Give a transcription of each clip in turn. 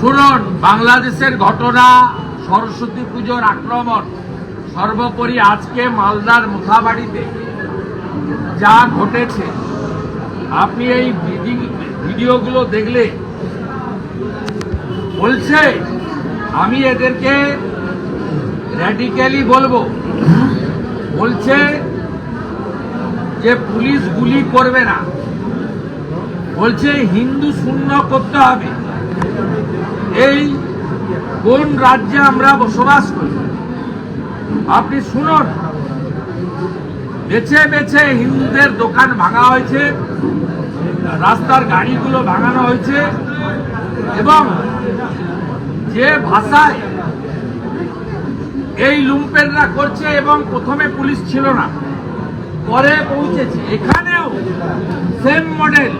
শুনুন, বাংলাদেশের ঘটনা, সরস্বতী পুজোর আক্রমণ, সর্বোপরি আজকে মালদার মুখাবাড়িতে যা ঘটেছে। আপনি এই ভিডি- ভিডিওগুলো দেখলে বলছে, আমি এদেরকে র্যাডিক্যালি বলব। বলছে যে পুলিশ গুলি করবে না। বলছে হিন্দু শূন্য করতে হবে। এই কোন রাজ্যে আমরা বসবাস করি? আপনি শুনুন। বেছে বেছে হিন্দুদের দোকান ভাঙা হয়েছে, রাস্তার গাড়িগুলো ভাঙানো হয়েছে, এবং যে ভাষায় এই লুম্পেনরা করছে এবং প্রথমে পুলিশ ছিল না, পরে পৌঁছেছে। এখানেও সেম মডেল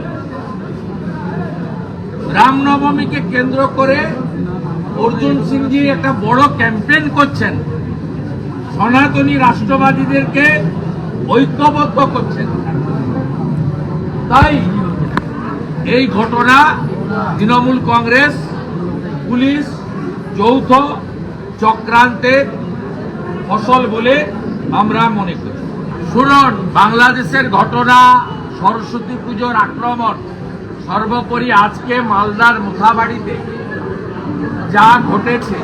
রামনবমীকে কেন্দ্র করে অর্জুন সিংজি একটা বড় ক্যাম্পেইন করছেন। সনাতনী রাষ্ট্রবাদীদেরকে ঐক্যবদ্ধ করছেন। তাই এই ঘটনা তৃণমূল কংগ্রেস, পুলিশ যৌথ চক্রান্তের ফসল বলে আমরা মনে করি। শুনুন, বাংলাদেশের ঘটনা, সরস্বতী পুজোর আক্রমণ। সর্বোপরি আজকে মালদার মুখাবাড়িতে যা ঘটেছে,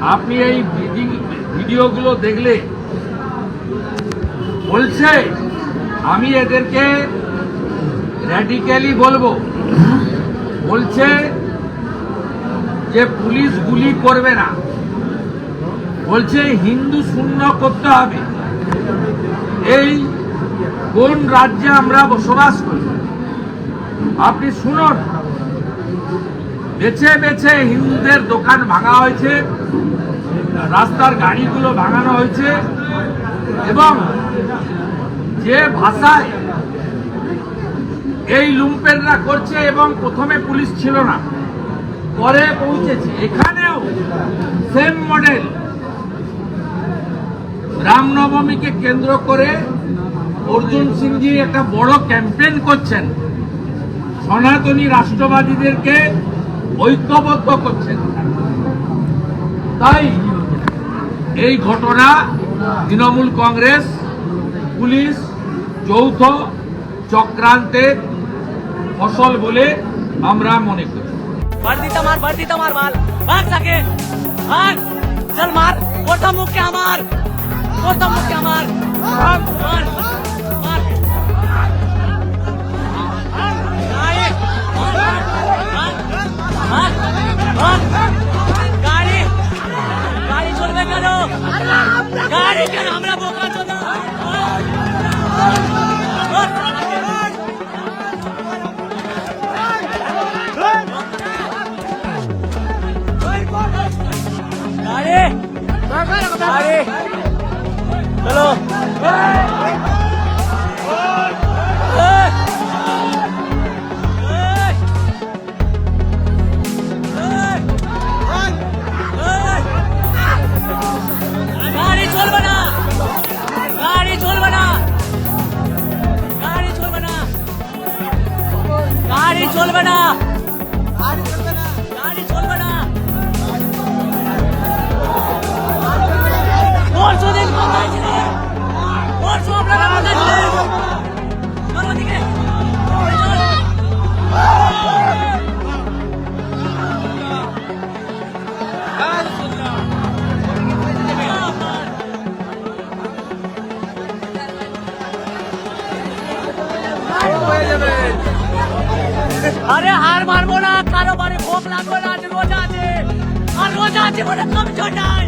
আপনি এই ভিডি- ভিডিওগুলো দেখলে বলছে, আমি এদেরকে র্যাডিক্যালি বলব। বলছে যে পুলিশ গুলি করবে না। বলছে হিন্দু শূন্য করতে হবে। এই কোন রাজ্যে আমরা বসবাস করি? আপনি শুনুন। বেছে বেছে হিন্দুদের দোকান ভাঙা হয়েছে, রাস্তার গাড়িগুলো ভাঙানো হয়েছে, এবং যে ভাষায় এই লুম্পেনরা করছে এবং প্রথমে পুলিশ ছিল না, পরে পৌঁছেছে। এখানেও সেম মডেল রামনবমীকে কেন্দ্র করে অর্জুন সিংজি একটা বড় ক্যাম্পেইন করছেন। সনাতনী রাষ্ট্রবাদীদেরকে ঐক্যবদ্ধ করছেন। তাই এই ঘটনা তৃণমূল কংগ্রেস, পুলিশ যৌথ চক্রান্তের ফসল বলে আমরা মনে করি। আমার মার মার মুখে আমার। মুখে আমার। গাড়ি গাড়ি চলো গাড়ি আরে হার মারবো না, কারও বাড়ি ভোগ লাগবে না আজ রোজা আছে। আর রোজা আছে বলে কমিশন নাই।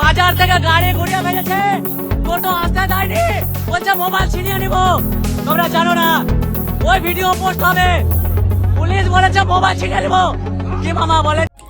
বাজার থেকে গাড়ি ঘুরিয়ে ফেলেছে। টোটো আসতে দেয়নি। বলছে, মোবাইল ছিনিয়ে নিব। তোমরা জানো না, ওই ভিডিও পোস্ট হবে। পুলিশ বলেছে, মোবাইল ছিনিয়ে নিব। কি মামা বলে